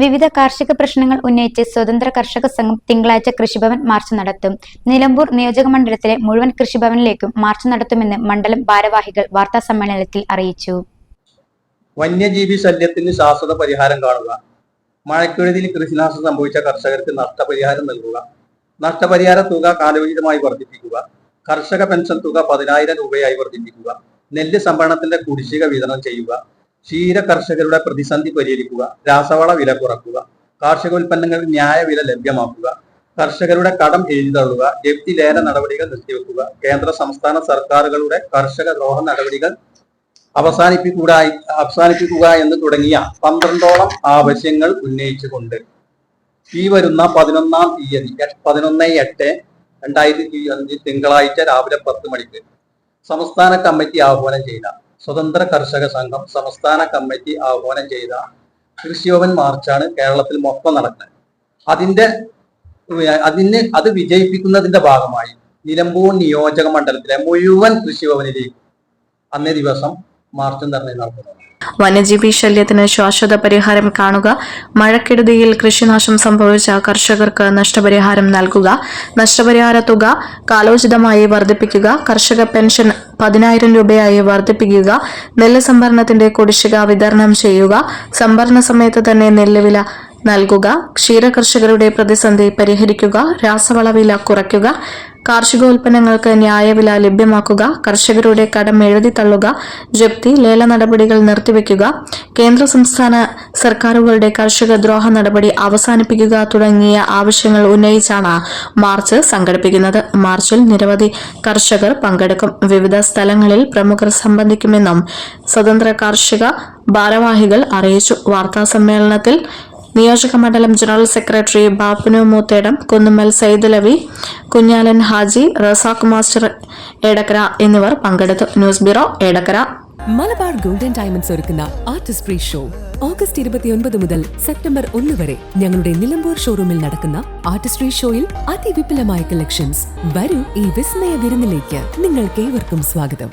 വിവിധ കാർഷിക പ്രശ്നങ്ങൾ ഉന്നയിച്ച് സ്വതന്ത്ര കർഷക സംഘം തിങ്കളാഴ്ച കൃഷിഭവൻ മാർച്ച് നടത്തും. നിലമ്പൂർ നിയോജക മണ്ഡലത്തിലെ മുഴുവൻ കൃഷിഭവനിലേക്കും മാർച്ച് നടത്തുമെന്ന് മണ്ഡലം ഭാരവാഹികൾ വാർത്താ സമ്മേളനത്തിൽ അറിയിച്ചു. വന്യജീവി ശല്യത്തിന് ശാശ്വത പരിഹാരം കാണുക. മഴക്കെടുതിയിൽ കൃഷിനാശം സംഭവിച്ച കർഷകർക്ക് നഷ്ടപരിഹാരം നൽകുക. നഷ്ടപരിഹാര തുക കാലോചിതമായി വർദ്ധിപ്പിക്കുക. കർഷക പെൻഷൻ തുക പതിനായിരം രൂപയായി വർദ്ധിപ്പിക്കുക. നെല്ല് സംഭരണത്തിന്റെ കുടിശ്ശിക വിതരണം ചെയ്യുക. ക്ഷീര കർഷകരുടെ പ്രതിസന്ധി പരിഹരിക്കുക രാസവള വില കുറക്കുക കാർഷിക ഉൽപ്പന്നങ്ങൾക്ക് ന്യായ വില ലഭ്യമാക്കുക കർഷകരുടെ കടം എഴുതിതള്ളുക ജപ്തി ലേല നടപടികൾ നിർത്തിവെക്കുക കേന്ദ്ര സംസ്ഥാന സർക്കാരുകളുടെ കർഷക ദ്രോഹ നടപടികൾ അവസാനിപ്പിക്കുക അവസാനിപ്പിക്കുക എന്ന് തുടങ്ങിയ പന്ത്രണ്ടോളം ആവശ്യങ്ങൾ ഉന്നയിച്ചുകൊണ്ട് ഈ വരുന്ന പതിനൊന്നാം തീയതി പതിനൊന്ന് എട്ട് രണ്ടായിരത്തി അഞ്ച് തിങ്കളാഴ്ച രാവിലെ പത്ത് മണിക്ക് സംസ്ഥാന കമ്മിറ്റി ആഹ്വാനം ചെയ്ത സ്വതന്ത്ര കർഷക സംഘം സംസ്ഥാന കമ്മിറ്റി ആഹ്വാനം ചെയ്ത കൃഷിയോപൻ മാർച്ചാണ് കേരളത്തിൽ മൊത്തം നടക്കുന്നത്. അതിന്റെ അതിന് അത് വിജയിപ്പിക്കുന്നതിന്റെ ഭാഗമായി നിലമ്പൂർ നിയോജക മണ്ഡലത്തിലെ മുഴുവൻ കൃഷിഭവനിലേക്കും അന്നേ ദിവസം മാർച്ചും തന്നെ നടത്തുന്നത്. വന്യജീവി ശല്യത്തിന് ശാശ്വത പരിഹാരം കാണുക മഴക്കെടുതിയിൽ കൃഷിനാശം സംഭവിച്ച കർഷകർക്ക് നഷ്ടപരിഹാരം നൽകുക നഷ്ടപരിഹാര തുക കാലോചിതമായി വർദ്ധിപ്പിക്കുക കർഷക പെൻഷൻ പതിനായിരം രൂപയായി വർദ്ധിപ്പിക്കുക നെല്ല് സംഭരണത്തിന്റെ കുടിശ്ശിക വിതരണം ചെയ്യുക സംഭരണ സമയത്ത് തന്നെ നെല്ല് വില നൽകുക ക്ഷീരകർഷകരുടെ പ്രതിസന്ധി പരിഹരിക്കുക രാസവള വില കുറയ്ക്കുക കാർഷികോൽപ്പന്നങ്ങൾക്ക് ന്യായവില ലഭ്യമാക്കുക കർഷകരുടെ കടം എഴുതി തള്ളുക ജപ്തി ലേല നടപടികൾ നിർത്തിവെക്കുക കേന്ദ്ര സംസ്ഥാന സർക്കാരുകളുടെ കർഷക ദ്രോഹ നടപടി അവസാനിപ്പിക്കുക തുടങ്ങിയ ആവശ്യങ്ങൾ ഉന്നയിച്ചാണ് മാർച്ച് സംഘടിപ്പിക്കുന്നത്. മാർച്ചിൽ നിരവധി കർഷകർ പങ്കെടുക്കും. വിവിധ സ്ഥലങ്ങളിൽ പ്രമുഖർ സംബന്ധിക്കുമെന്നും സ്വതന്ത്ര കാർഷിക ഭാരവാഹികൾ അറിയിച്ചു. വാർത്താ സമ്മേളനത്തിൽ നിയോജക മണ്ഡലം general secretary Bappanu Moothedam Kunnummal Saidalavi Kunhalan Haji Razak master Edakkara എന്നിവർ പങ്കെടുത്തു. News bureau Edakkara Malabar golden diamonds ഒരുക്കുന്ന ആർട്ടിസ്റ്റ് ഫ്രീ ഷോ. ഓഗസ്റ്റ് ഇരുപത്തിയൊൻപത് മുതൽ സെപ്റ്റംബർ ഒന്ന് വരെ ഞങ്ങളുടെ നിലമ്പൂർ ഷോറൂമിൽ നടക്കുന്ന ആർട്ടിസ്റ്റ് ഫ്രീ ഷോയിൽ അതിവിപുലമായ കളക്ഷൻസ് വരൂ ഈ വിസ്മയ വിരുന്നിലേക്ക്. നിങ്ങൾക്ക് ഏവർക്കും സ്വാഗതം.